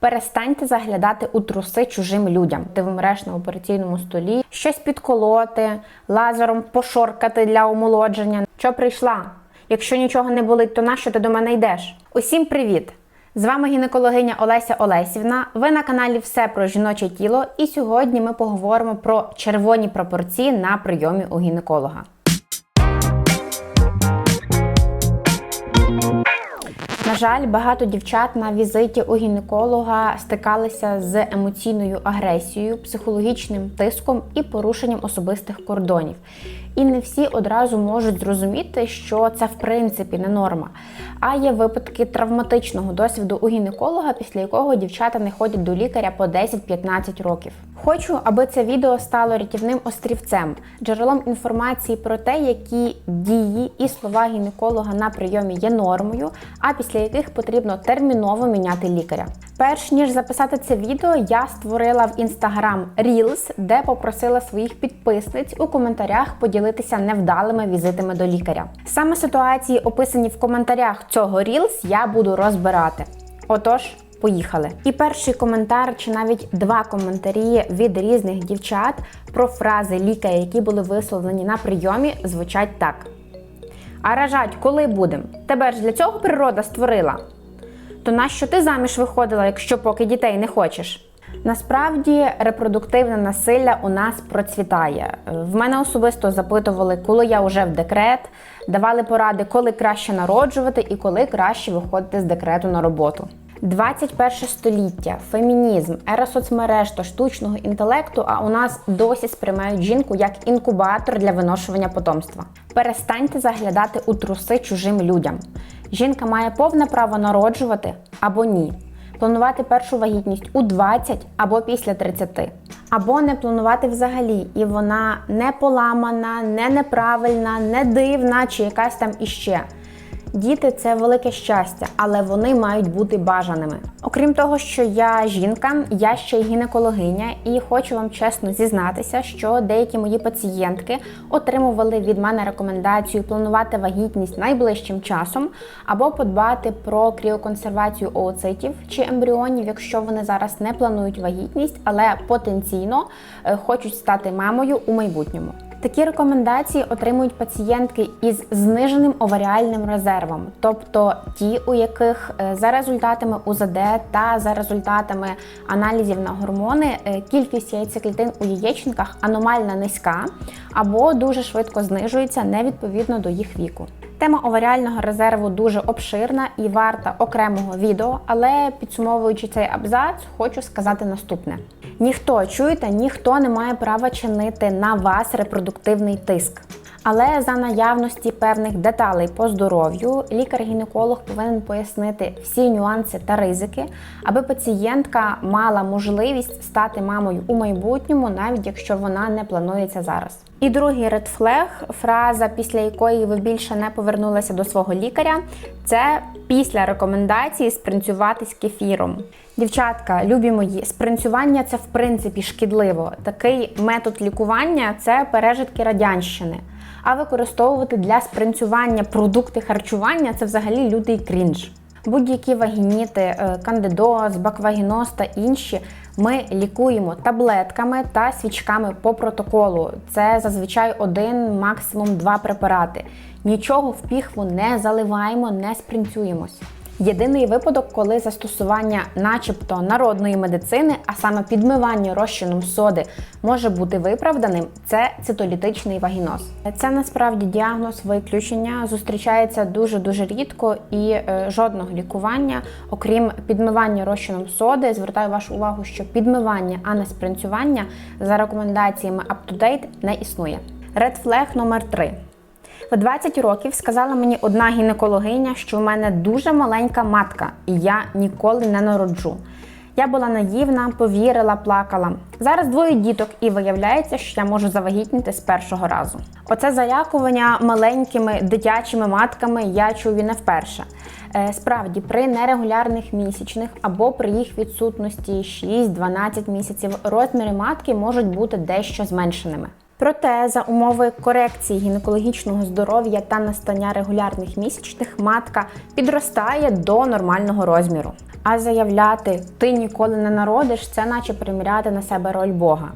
Перестаньте заглядати у труси чужим людям. Ти вмреш на операційному столі, щось підколоти, лазером пошоркати для омолодження. Що прийшла? Якщо нічого не болить, то нащо ти до мене йдеш? Усім привіт! З вами гінекологиня Олеся Олесівна. Ви на каналі Все про жіноче тіло, і сьогодні ми поговоримо про червоні пропорції на прийомі у гінеколога. На жаль, багато дівчат на візиті у гінеколога стикалися з емоційною агресією, психологічним тиском і порушенням особистих кордонів. І не всі одразу можуть зрозуміти, що це в принципі не норма. А є випадки травматичного досвіду у гінеколога, після якого дівчата не ходять до лікаря по 10-15 років. Хочу, аби це відео стало рятівним острівцем, джерелом інформації про те, які дії і слова гінеколога на прийомі є нормою, а після яких потрібно терміново міняти лікаря. Перш ніж записати це відео, я створила в Instagram Reels, де попросила своїх підписниць у коментарях поділитися невдалими візитами до лікаря. Саме ситуації, описані в коментарях цього Reels, я буду розбирати. Отож. Поїхали. І перший коментар, чи навіть два коментарі від різних дівчат про фрази лікаря, які були висловлені на прийомі, звучать так: А ражать, коли будем? Тебе ж для цього природа створила. То нащо ти заміж виходила, якщо поки дітей не хочеш? Насправді репродуктивне насилля у нас процвітає. В мене особисто запитували, коли я вже в декрет, давали поради, коли краще народжувати і коли краще виходити з декрету на роботу. 21 століття, фемінізм, ера соцмереж та штучного інтелекту, а у нас досі сприймають жінку як інкубатор для виношування потомства. Перестаньте заглядати у труси чужим людям. Жінка має повне право народжувати або ні. Планувати першу вагітність у 20 або після 30. Або не планувати взагалі, і вона не поламана, не неправильна, не дивна чи якась там іще. Діти це велике щастя, але вони мають бути бажаними. Окрім того, що я жінка, я ще й гінекологиня, і хочу вам чесно зізнатися, що деякі мої пацієнтки отримували від мене рекомендацію планувати вагітність найближчим часом, або подбати про кріоконсервацію ooцитів чи ембріонів, якщо вони зараз не планують вагітність, але потенційно е, хочуть стати мамою у майбутньому. Такі рекомендації отримують пацієнтки із зниженим оваріальним резервом, тобто ті, у яких е, за результатами УЗД та за результатами аналізів на гормони е, кількість яйцеклітин у яєчниках аномально низька або дуже швидко знижується невідповідно до їх віку. Тема оваріального резерву дуже обширна і варта окремого відео, але підсумовуючи цей абзац, хочу сказати наступне: ніхто чуєте, ніхто не має права чинити на вас репродуктивний тиск. Але за наявності певних деталей по здоров'ю лікар-гінеколог повинен пояснити всі нюанси та ризики, аби пацієнтка мала можливість стати мамою у майбутньому, навіть якщо вона не планується зараз. І другий редфлег, фраза, після якої ви більше не повернулися до свого лікаря, це після рекомендації спринцювати з кефіром. Дівчатка, любі мої, спринцювання це в принципі шкідливо. Такий метод лікування це пережитки радянщини. А використовувати для спринцювання продукти харчування це взагалі лютий крінж. Будь-які вагініти, е, кандидоз, баквагіноз та інші ми лікуємо таблетками та свічками по протоколу. Це зазвичай один, максимум два препарати. Нічого в піхву не заливаємо, не спринцюємось. Єдиний випадок, коли застосування, начебто, народної медицини, а саме підмивання розчином соди, може бути виправданим, це цитолітичний вагіноз. Це насправді діагноз виключення зустрічається дуже дуже рідко і е, жодного лікування, окрім підмивання розчином соди. Звертаю вашу увагу, що підмивання, а не спринцювання за рекомендаціями UpToDate не існує. Red flag номер 3 в 20 років сказала мені одна гінекологиня, що в мене дуже маленька матка, і я ніколи не народжу. Я була наївна, повірила, плакала. Зараз двоє діток, і виявляється, що я можу завагітніти з першого разу. Оце залякування маленькими дитячими матками я чую не вперше. Е, Справді, при нерегулярних місячних або при їх відсутності 6-12 місяців розміри матки можуть бути дещо зменшеними. Проте, за умови корекції гінекологічного здоров'я та настання регулярних місячних, матка підростає до нормального розміру. А заявляти ти ніколи не народиш це наче приміряти на себе роль Бога.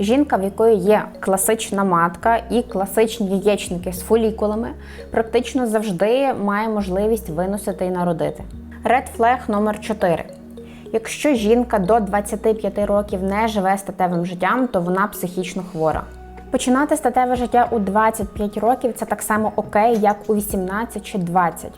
Жінка, в якої є класична матка і класичні яєчники з фолікулами, практично завжди має можливість виносити і народити. Red flag номер 4. Якщо жінка до 25 років не живе статевим життям, то вона психічно хвора. Починати статеве життя у 25 років це так само окей, як у 18 чи 20.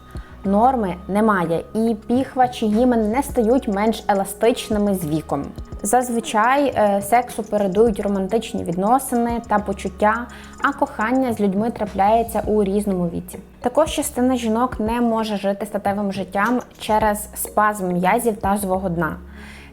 Норми немає, і піхва чи гімен не стають менш еластичними з віком. Зазвичай е, сексу передують романтичні відносини та почуття, а кохання з людьми трапляється у різному віці. Також частина жінок не може жити статевим життям через спазм м'язів тазового дна.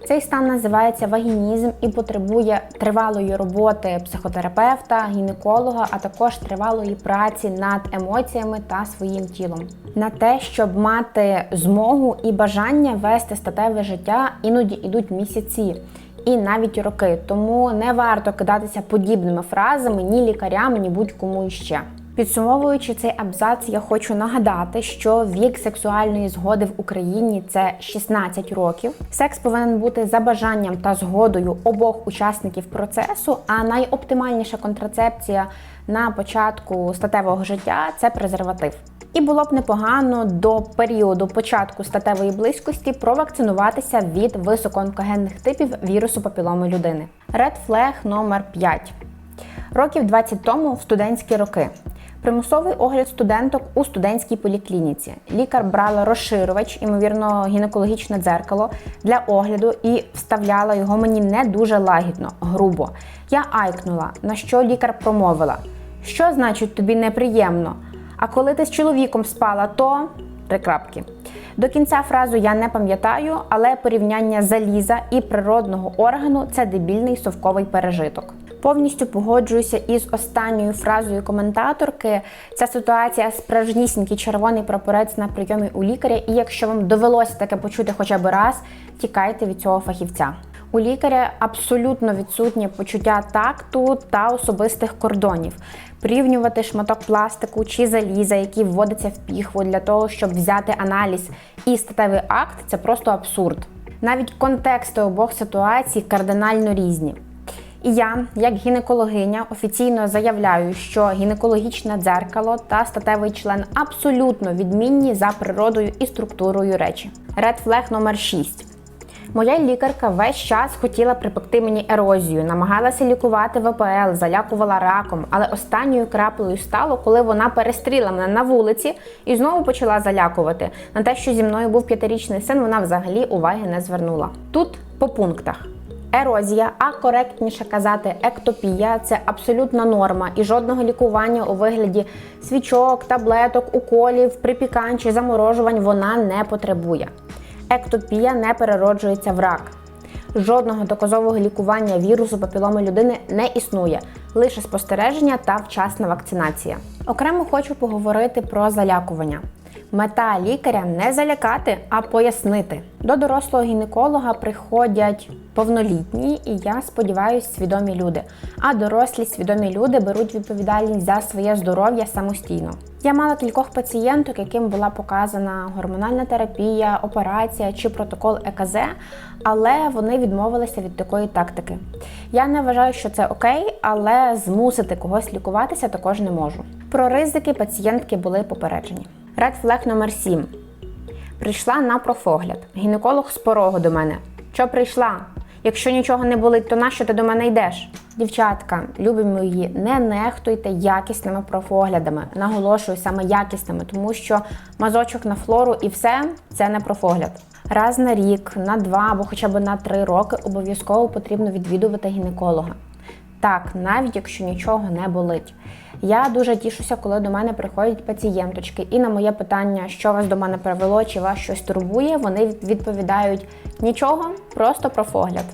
Цей стан називається вагінізм і потребує тривалої роботи психотерапевта, гінеколога, а також тривалої праці над емоціями та своїм тілом. На те, щоб мати змогу і бажання вести статеве життя, іноді йдуть місяці. І навіть роки, тому не варто кидатися подібними фразами ні лікарям, ні будь-кому іще. Підсумовуючи цей абзац, я хочу нагадати, що вік сексуальної згоди в Україні це 16 років. Секс повинен бути за бажанням та згодою обох учасників процесу. А найоптимальніша контрацепція на початку статевого життя це презерватив. І було б непогано до періоду початку статевої близькості провакцинуватися від високоонкогенних типів вірусу папіломи людини. Red flag номер 5. Років 20 тому в студентські роки. Примусовий огляд студенток у студентській поліклініці. Лікар брала розширювач, ймовірно, гінекологічне дзеркало для огляду і вставляла його мені не дуже лагідно, грубо. Я айкнула, на що лікар промовила: Що значить тобі неприємно? А коли ти з чоловіком спала, то три крапки. До кінця фразу я не пам'ятаю, але порівняння заліза і природного органу це дебільний совковий пережиток. Повністю погоджуюся із останньою фразою коментаторки. Ця ситуація справжнісінький червоний прапорець на прийомі у лікаря, і якщо вам довелося таке почути хоча б раз, тікайте від цього фахівця. У лікаря абсолютно відсутнє почуття такту та особистих кордонів. Порівнювати шматок пластику чи заліза, який вводиться в піхву для того, щоб взяти аналіз і статевий акт це просто абсурд. Навіть контексти обох ситуацій кардинально різні. І я, як гінекологиня, офіційно заявляю, що гінекологічне дзеркало та статевий член абсолютно відмінні за природою і структурою речі. Red flag номер 6. Моя лікарка весь час хотіла припекти мені ерозію, намагалася лікувати ВПЛ, залякувала раком, але останньою краплею стало, коли вона перестріла мене на вулиці і знову почала залякувати. На те, що зі мною був п'ятирічний син, вона взагалі уваги не звернула. Тут по пунктах. Ерозія, а коректніше казати, ектопія це абсолютна норма і жодного лікування у вигляді свічок, таблеток, уколів, припікань чи заморожувань вона не потребує. Ектопія не перероджується в рак. Жодного доказового лікування вірусу папіломи людини не існує, лише спостереження та вчасна вакцинація. Окремо хочу поговорити про залякування. Мета лікаря не залякати, а пояснити. До дорослого гінеколога приходять повнолітні і я сподіваюся, свідомі люди. А дорослі свідомі люди беруть відповідальність за своє здоров'я самостійно. Я мала кількох пацієнток, яким була показана гормональна терапія, операція чи протокол ЕКЗ, але вони відмовилися від такої тактики. Я не вважаю, що це окей, але змусити когось лікуватися також не можу. Про ризики пацієнтки були попереджені. Red flag номер 7. Прийшла на профогляд. Гінеколог з порогу до мене. Що прийшла? Якщо нічого не болить, то нащо ти до мене йдеш? Дівчатка, любі мої, не нехтуйте якісними профоглядами. Наголошую саме якісними, тому що мазочок на флору і все це не профогляд. Раз на рік, на два або хоча б на три роки обов'язково потрібно відвідувати гінеколога. Так, навіть якщо нічого не болить. Я дуже тішуся, коли до мене приходять пацієнточки, і на моє питання, що вас до мене привело, чи вас щось турбує, вони відповідають нічого, просто про погляд.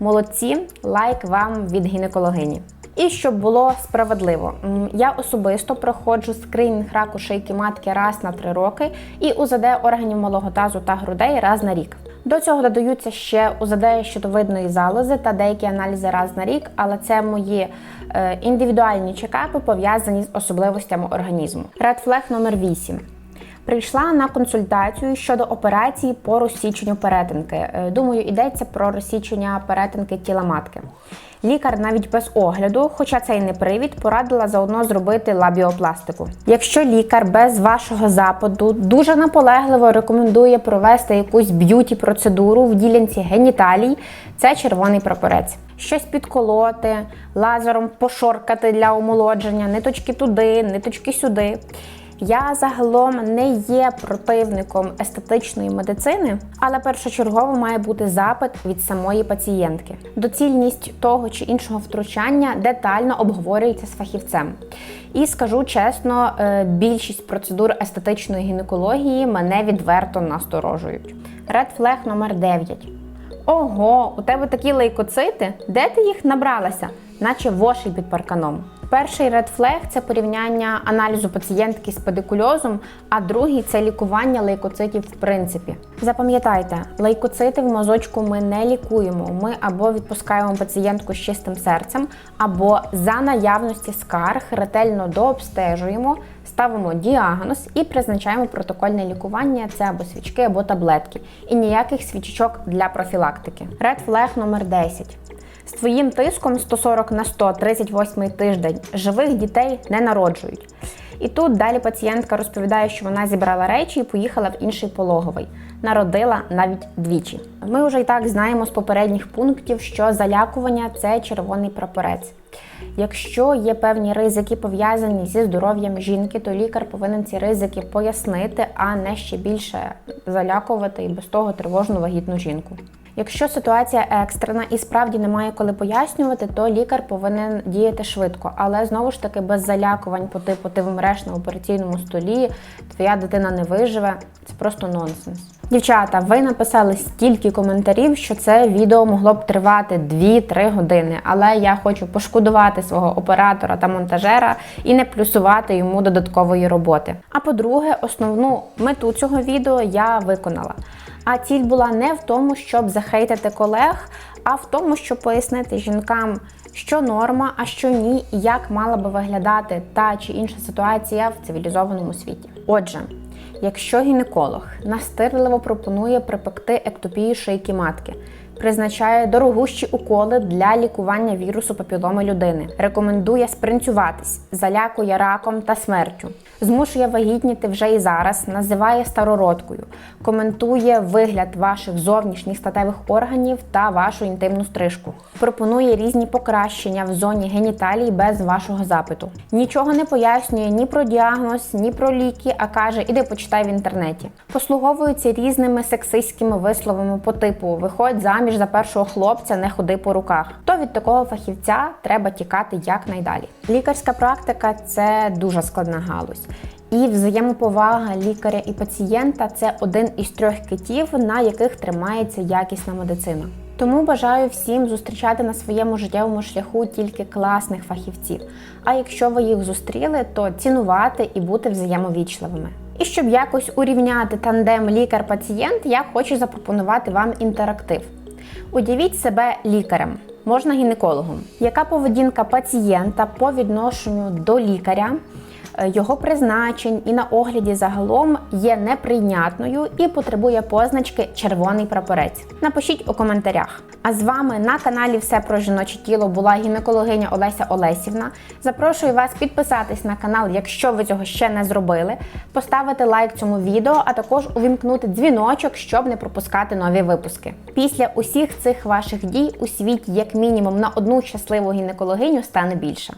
Молодці, лайк вам від гінекологині. І щоб було справедливо, я особисто проходжу скринінг раку шийки матки раз на три роки і УЗД органів малого тазу та грудей раз на рік. До цього додаються ще УЗД щитовидної залози та деякі аналізи раз на рік, але це мої е, індивідуальні чекапи пов'язані з особливостями організму. Flag номер 8. Прийшла на консультацію щодо операції по розсіченню перетинки. Е, Думаю, йдеться про розсічення перетинки тіла матки. Лікар навіть без огляду, хоча це й не привід, порадила заодно зробити лабіопластику. Якщо лікар без вашого запиту дуже наполегливо рекомендує провести якусь б'юті процедуру в ділянці геніталій, це червоний прапорець. Щось підколоти, лазером пошоркати для омолодження, ниточки туди, ниточки сюди. Я загалом не є противником естетичної медицини, але першочергово має бути запит від самої пацієнтки. Доцільність того чи іншого втручання детально обговорюється з фахівцем. І скажу чесно, е, більшість процедур естетичної гінекології мене відверто насторожують. Flag номер 9. Ого, у тебе такі лейкоцити? Де ти їх набралася? Наче воші під парканом. Перший flag – це порівняння аналізу пацієнтки з педикульозом, а другий це лікування лейкоцитів в принципі. Запам'ятайте, лейкоцити в мозочку ми не лікуємо. Ми або відпускаємо пацієнтку з чистим серцем, або за наявності скарг ретельно дообстежуємо, ставимо діагноз і призначаємо протокольне лікування. Це або свічки, або таблетки. І ніяких свічечок для профілактики. Flag номер 10. З твоїм тиском 140 на 100, 38 тиждень живих дітей не народжують. І тут далі пацієнтка розповідає, що вона зібрала речі і поїхала в інший пологовий. Народила навіть двічі. Ми вже і так знаємо з попередніх пунктів, що залякування це червоний прапорець. Якщо є певні ризики пов'язані зі здоров'ям жінки, то лікар повинен ці ризики пояснити, а не ще більше залякувати і без того тривожну вагітну жінку. Якщо ситуація екстрена і справді немає коли пояснювати, то лікар повинен діяти швидко, але знову ж таки без залякувань по типу ти вмреш на операційному столі, твоя дитина не виживе. Це просто нонсенс. Дівчата, ви написали стільки коментарів, що це відео могло б тривати 2-3 години, але я хочу пошкодувати свого оператора та монтажера і не плюсувати йому додаткової роботи. А по-друге, основну мету цього відео я виконала. А ціль була не в тому, щоб захейтити колег, а в тому, щоб пояснити жінкам, що норма, а що ні, і як мала би виглядати та чи інша ситуація в цивілізованому світі. Отже, якщо гінеколог настирливо пропонує припекти ектопію шийки матки, призначає дорогущі уколи для лікування вірусу папіломи людини, рекомендує спринцюватись, залякує раком та смертю, змушує вагітніти вже і зараз, називає старородкою, коментує вигляд ваших зовнішніх статевих органів та вашу інтимну стрижку, пропонує різні покращення в зоні геніталій без вашого запиту. Нічого не пояснює ні про діагноз, ні про ліки, а каже: іди почитай в інтернеті. Послуговується різними сексистськими висловами по типу Виходь заміж за першого хлопця, не ходи по руках. То від такого фахівця треба тікати якнайдалі. Лікарська практика це дуже складна галузь. І взаємоповага лікаря і пацієнта це один із трьох китів, на яких тримається якісна медицина. Тому бажаю всім зустрічати на своєму життєвому шляху тільки класних фахівців. А якщо ви їх зустріли, то цінувати і бути взаємовічливими. І щоб якось урівняти тандем лікар-пацієнт, я хочу запропонувати вам інтерактив. Уявіть себе лікарем, можна гінекологом. Яка поведінка пацієнта по відношенню до лікаря, його призначень і на огляді загалом є неприйнятною і потребує позначки червоний прапорець? Напишіть у коментарях. А з вами на каналі Все про жіноче тіло була гінекологиня Олеся Олесівна. Запрошую вас підписатись на канал, якщо ви цього ще не зробили, поставити лайк цьому відео, а також увімкнути дзвіночок, щоб не пропускати нові випуски. Після усіх цих ваших дій у світі, як мінімум, на одну щасливу гінекологиню стане більше.